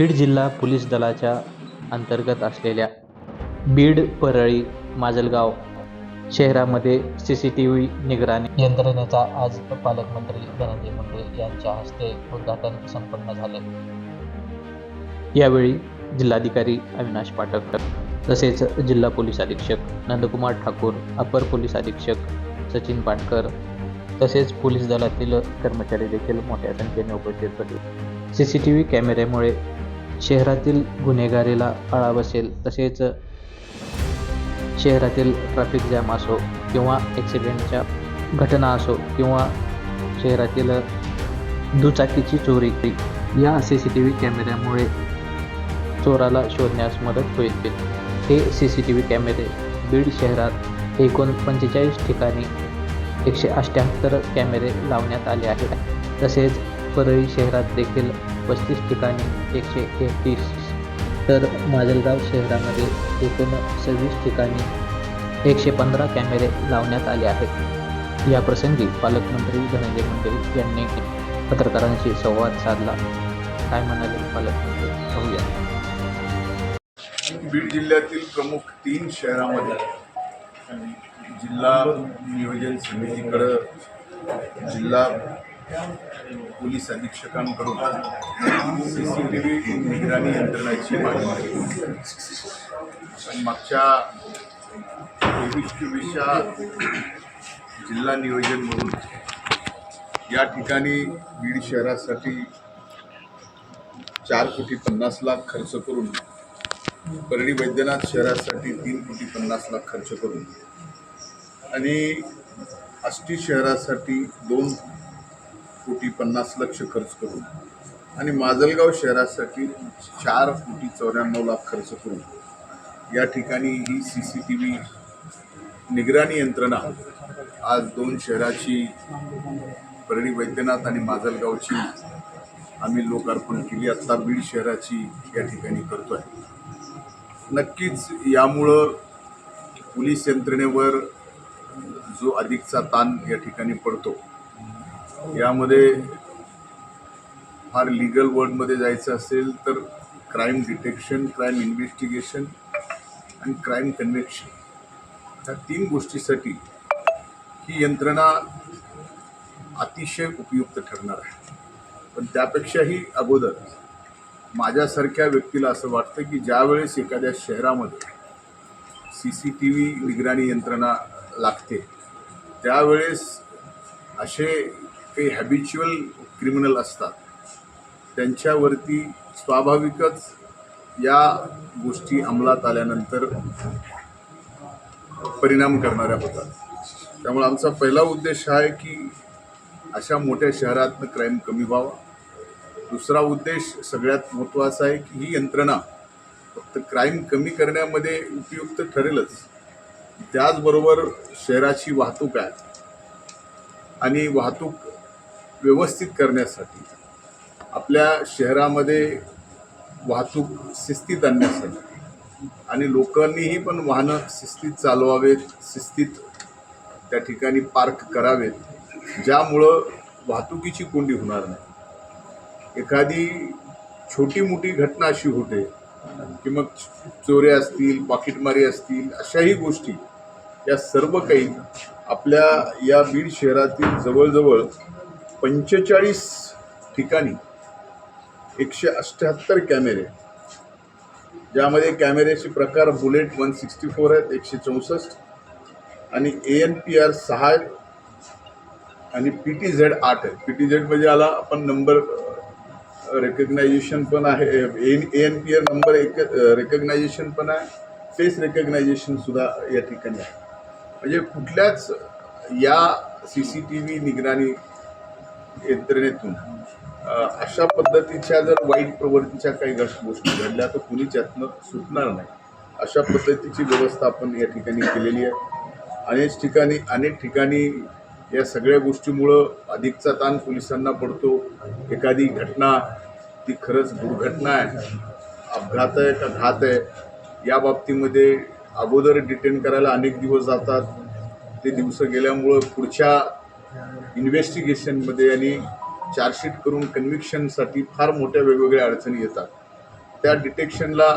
बीड जिल्हा पोलीस दलाच्या अंतर्गत असलेल्या बीड परळी माजलगाव शहरामध्ये सी सी टी व्ही निगराणी यंत्रणेचा आज पालकमंत्री धनंजय मुंडे यांच्या हस्ते उद्घाटन संपन्न झाले. यावेळी जिल्हाधिकारी अविनाश पाठक तसेच जिल्हा पोलीस अधीक्षक नंदकुमार ठाकूर अपर पोलीस अधीक्षक सचिन पाटकर तसेच पोलीस दलातील कर्मचारी देखील मोठ्या संख्येने उपस्थित होते. सी सी टी व्ही कॅमेऱ्यामुळे शहरातील गुन्हेगारीला आळा बसेल तसेच शहरातील ट्रॅफिक जॅम असो किंवा ॲक्सिडेंटच्या घटना असो किंवा शहरातील दुचाकीची चोरी या सी सी टी व्ही कॅमेऱ्यामुळे चोराला शोधण्यास मदत होईल. हे सी सी टी व्ही कॅमेरे बीड शहरात एकूण पंचेचाळीस ठिकाणी एकशे अठ्ठ्याहत्तर कॅमेरे लावण्यात आले आहेत. तसेच परळी शहरात देखील पस्तीस ठिकाणी एकशे एकतीस तर माजलगाव शहरामध्ये एकूण सव्वीस ठिकाणी एकशे पंधरा कॅमेरे लावण्यात आले आहेत. या प्रसंगी पालकमंत्री धनंजय मुंडे यांनी पत्रकारांशी संवाद साधला. काय म्हणाले पालकमंत्री? पाहूया. बीड जिल्ह्यातील प्रमुख तीन शहरामध्ये जिल्हा नियोजन समितीकडं जिल्हा पोलीस अधीक्षकांकडून सी सी टी व्ही निगराणी यंत्रणाची मागणी आणि पण मागच्या तेवीस चोवीसच्या जिल्हा नियोजन म्हणून या ठिकाणी बीड शहरासाठी चार कोटी पन्नास लाख खर्च करून परळी वैद्यनाथ शहरासाठी तीन कोटी पन्नास लाख खर्च करून आणि आष्टी शहरासाठी दोन कोटी पन्नास लक्ष खर्च करून आणि माजलगाव शहरासाठी चार कोटी चौऱ्याण्णव लाख खर्च करून या ठिकाणी ही सी सी टी व्ही निगराणी यंत्रणा आज दोन शहराची परळी वैद्यनाथ आणि माजलगावची आम्ही लोकार्पण केली. आत्ता बीड शहराची या ठिकाणी करतो आहे नक्कीच यामुळं पोलीस यंत्रणेवर जो अधिकचा ताण या ठिकाणी पडतो यामध्ये फार लिगल वर्डमध्ये जायचं असेल तर क्राईम डिटेक्शन क्राईम इन्व्हेस्टिगेशन आणि क्राईम कन्व्हेक्शन ह्या तीन गोष्टीसाठी ही यंत्रणा अतिशय उपयुक्त ठरणार आहे. पण त्यापेक्षाही अगोदर माझ्यासारख्या व्यक्तीला असं वाटतं की ज्यावेळेस एखाद्या शहरामध्ये सी सी टी व्ही निगराणी यंत्रणा लागते त्यावेळेस असे काही हॅबिच्युअल क्रिमिनल असतात त्यांच्यावरती स्वाभाविकच या गोष्टी अंमलात आल्यानंतर परिणाम करणाऱ्या होतात. त्यामुळे आमचा पहिला उद्देश हा आहे की अशा मोठ्या शहरातनं क्राईम कमी व्हावा. दुसरा उद्देश सगळ्यात महत्त्वाचा आहे की ही यंत्रणा फक्त क्राईम कमी करण्यामध्ये उपयुक्त ठरेलच. त्याचबरोबर शहराची वाहतूक आहे. आणि वाहतूक व्यवस्थित करण्यासाठी आपल्या शहरामध्ये वाहतूक शिस्तीत आणण्यासाठी आणि लोकांनीही पण वाहनं शिस्तीत चालवावेत शिस्तीत त्या ठिकाणी पार्क करावेत ज्यामुळं वाहतुकीची कोंडी होणार नाही. एखादी छोटी मोठी घटना अशी होते की मग चोऱ्या असतील पाकिटमारी असतील अशाही गोष्टी या सर्व काही आपल्या या बीड शहरातील जवळजवळ पंचेचाळीस ठिकाणी एकशे अठ्ठ्याहत्तर कॅमेरे ज्यामध्ये कॅमेऱ्याचे प्रकार बुलेट वन सिक्स्टी फोर आहेत एकशे चौसष्ट आणि ए एन पी आर सहा आहेत आणि पी टी झेड आठ आहे पी टी झेड म्हणजे आला आपण नंबर रेकग्नायझेशन पण आहे N A N P R number एक रेकग्नायझेशन पण आहे फेस रेकग्नायझेशनसुद्धा या ठिकाणी आहे. म्हणजे कुठल्याच या सी सी टी व्ही निगराणी यंत्रणेतून अशा पद्धतीच्या जर वाईट प्रवृत्तीच्या काही गोष्टी घडल्या तर कुणीच यातनं सुटणार नाही. अशा पद्धतीची व्यवस्था आपण या ठिकाणी केलेली आहे. अनेक ठिकाणी अनेक ठिकाणी या सगळ्या गोष्टीमुळं अधिकचा ताण पोलिसांना पडतो. एखादी घटना ती खरंच दुर्घटना आहे अपघात आहे का घात आहे या बाबतीमध्ये अगोदर डिटेन करायला अनेक दिवस जातात. ते दिवस गेल्यामुळं पुढच्या इन्व्हेस्टिगेशनमध्ये आणि चार्जशीट करून कन्व्हिक्शनसाठी फार मोठ्या वेगवेगळ्या अडचणी येतात. त्या डिटेक्शनला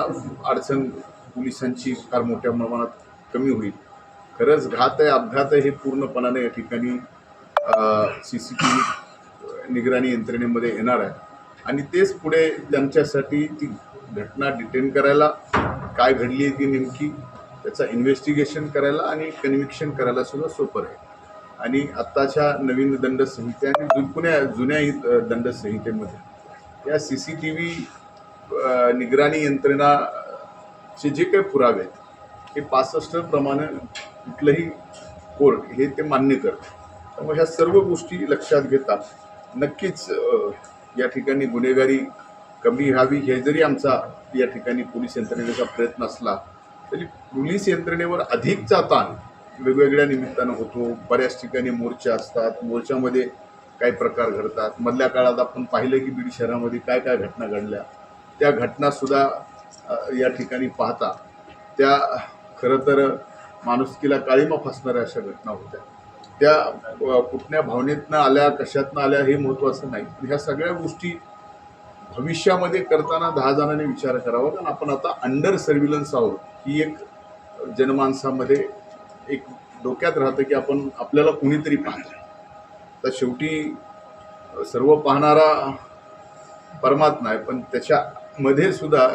अडचण पोलिसांची फार मोठ्या प्रमाणात कमी होईल. खरंच घात आहे अपघात आहे हे पूर्णपणाने या ठिकाणी सी सी टी व्ही निगराणी यंत्रणेमध्ये येणार आहे. आणि तेच पुढे त्यांच्यासाठी ती घटना डिटेन करायला काय घडली आहे ती नेमकी त्याचा इन्व्हेस्टिगेशन करायला आणि कन्व्हिक्शन करायला सुद्धा सोपं आहे आणि आत्ताच्या नवीन दंडसंहिते आणि जु- पुण्या जुन्याही दंडसंहितेमध्ये. या सी सी टी व्ही निगराणी यंत्रणाचे जे काही पुरावे आहेत हे पासष्ट प्रमाणे कुठलंही कोर्ट हे ते मान्य करतं त्यामुळे ह्या सर्व गोष्टी लक्षात घेता नक्कीच या ठिकाणी गुन्हेगारी कमी व्हावी. हे जरी आमचा या ठिकाणी पोलीस यंत्रणेचा प्रयत्न असला तरी पोलीस यंत्रणेवर अधिकचा ताण वेगवेगळ्या निमित्तानं होतो. बऱ्याच ठिकाणी मोर्चा असतात. मोर्चामध्ये काही प्रकार घडतात. मधल्या काळात आपण पाहिलं की बीड शहरामध्ये काय काय घटना घडल्या. त्या घटनासुद्धा या ठिकाणी पाहता. त्या खरं तर माणुसकीला काळीमा फासणाऱ्या अशा घटना होत्या. त्या कुठल्या भावनेतनं आल्या कशातनं आल्या हे महत्त्वाचं नाही. पण ह्या सगळ्या गोष्टी भविष्यामध्ये करताना दहा जणांनी विचार करावा. कारण आपण आता अंडर सर्व्हिलन्स आहोत. ही एक जनमानसामध्ये एक डोक्यात राहतं की आपण आपल्याला कुणीतरी पाहणार तर शेवटी सर्व पाहणारा परमात्मा आहे पण त्याच्यामध्ये सुद्धा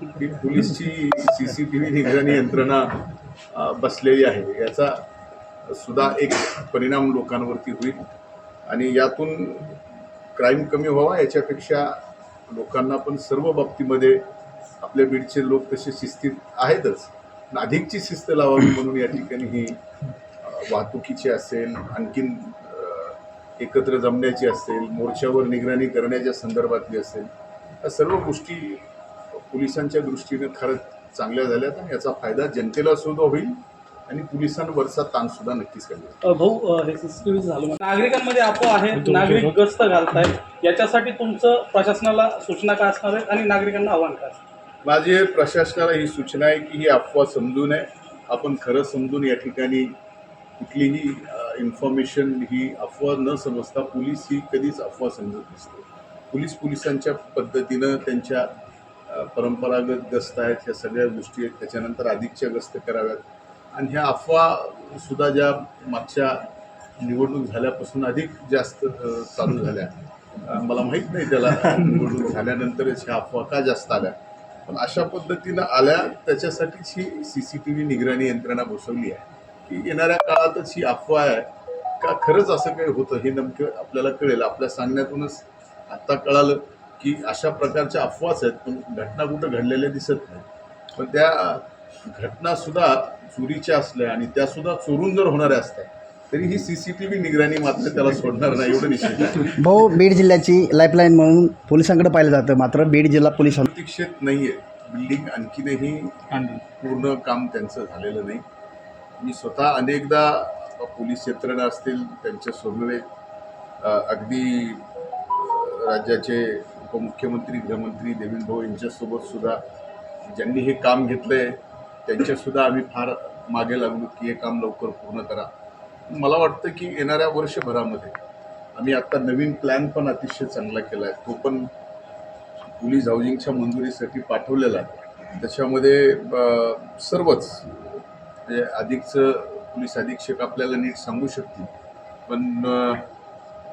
ही पोलीसची सी सी टी व्ही निगराणी यंत्रणा बसलेली आहे. याचा सुद्धा एक परिणाम लोकांवरती होईल. आणि यातून क्राईम कमी व्हावा याच्यापेक्षा लोकांना पण सर्व बाबतीमध्ये आपल्या बीडचे लोक तसे शिस्तीत आहेतच. अधिकची शिस्त लावावी म्हणून या ठिकाणी ही वाहतुकीची असेल आणखीन एकत्र जमण्याची असेल मोर्चावर निगराणी करण्याच्या संदर्भातली असेल या सर्व गोष्टी पोलिसांच्या दृष्टीने खरंच चांगल्या झाल्यात आणि याचा फायदा जनतेला सुद्धा होईल आणि पोलिसांवरचा ताण सुद्धा नक्कीच कमी भाऊ हे सीसीटीव्ही झालं. नागरिकांमध्ये अफवा आहे नागरिक गस्त घालतायत. याच्यासाठी तुमचं प्रशासनाला सूचना काय असणार आहेत आणि नागरिकांना आव्हान काय असणार माझी प्रशासनाला ही सूचना आहे की ही अफवा समजू नये. आपण खरं समजून या ठिकाणी कुठलीही इन्फॉर्मेशन ही अफवा न समजता पोलीस ही कधीच अफवा समजत नसते. पोलीस पोलिसांच्या पद्धतीनं त्यांच्या परंपरागत गस्त आहेत ह्या सगळ्या गोष्टी आहेत. त्याच्यानंतर अधिकच्या गस्त कराव्यात. आणि ह्या अफवा सुद्धा ज्या मागच्या निवडणूक झाल्यापासून अधिक जास्त चालू झाल्या. मला माहीत नाही त्याला निवडणूक झाल्यानंतरच ह्या अफवा का जास्त आल्या. पण अशा पद्धतीनं आल्या त्याच्यासाठीच ही सी सी टी व्ही निगराणी यंत्रणा बसवली आहे की येणाऱ्या काळातच ही अफवा आहे. का खरंच असं काही होतं हे नेमकं आपल्याला कळेल. आपल्या सांगण्यातूनच आत्ता कळालं की अशा प्रकारच्या अफवाच आहेत पण घटना कुठं घडलेल्या दिसत नाही. पण त्या घटनासुद्धा चोरीच्या असल्या आणि त्यासुद्धा चोरून जर होणाऱ्या असतात तरी ही सी सी टी व्ही निगराणी मात्र त्याला सोडणार नाही एवढं निश्चित आहे. भाऊ बीड जिल्ह्याची लाईफलाईन म्हणून पोलिसांकडे पाहिलं जातं मात्र बीड जिल्हा पोलीस प्रतीक्षेत नाही आहे बिल्डिंग आणखीनही पूर्ण काम त्यांचं झालेलं नाही. मी स्वतः अनेकदा पोलीस यंत्रणा असतील त्यांच्या समवेत अगदी राज्याचे उपमुख्यमंत्री गृहमंत्री देवेंद्र भाऊ यांच्यासोबत सुद्धा ज्यांनी हे काम घेतलं आहे त्यांच्यासुद्धा आम्ही फार मागे लागलो की हे काम लवकर पूर्ण करा. मला वाटतं की येणाऱ्या वर्षभरामध्ये आम्ही आत्ता नवीन प्लॅन पण अतिशय चांगला केला आहे तो पण पोलीस हाऊसिंगच्या मंजुरीसाठी पाठवलेला आहे. त्याच्यामध्ये सर्वच म्हणजे अधिकचं पोलीस अधीक्षक आपल्याला नीट सांगू शकतील. पण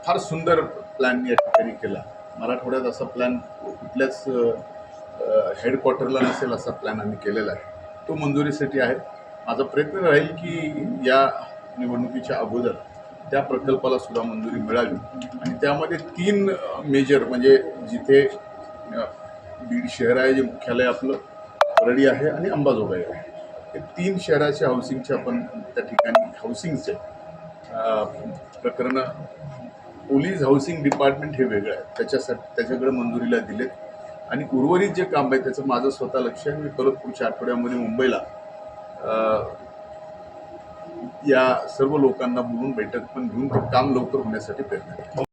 फार सुंदर प्लॅन या ठिकाणी केला. मराठवाड्यात असा प्लॅन कुठल्याच हेडक्वार्टरला नसेल असा प्लॅन आम्ही केलेला आहे. तो मंजुरीसाठी आहे. माझा प्रयत्न राहील की या निवडणुकीच्या अगोदर त्या प्रकल्पाला सुद्धा मंजुरी मिळावी आणि त्यामध्ये तीन मेजर म्हणजे जिथे बीड शहर आहे जे मुख्यालय आपलं परडी आहे आणि अंबाजोगाई आहे. हे तीन शहराच्या हाऊसिंगचे आपण त्या ठिकाणी हाऊसिंगचे प्रकरणं पोलीस हाऊसिंग डिपार्टमेंट हे वेगळं आहे. त्याच्यासाठी त्याच्याकडे मंजुरीला दिलेत. आणि उर्वरित जे काम आहे त्याचं माझं स्वतः लक्ष आहे. मी परत पुढच्या आठवड्यामध्ये मुंबईला या सर्व लोकांना बोलून बैठक पण घेऊन ते काम लवकर होण्यासाठी प्रयत्न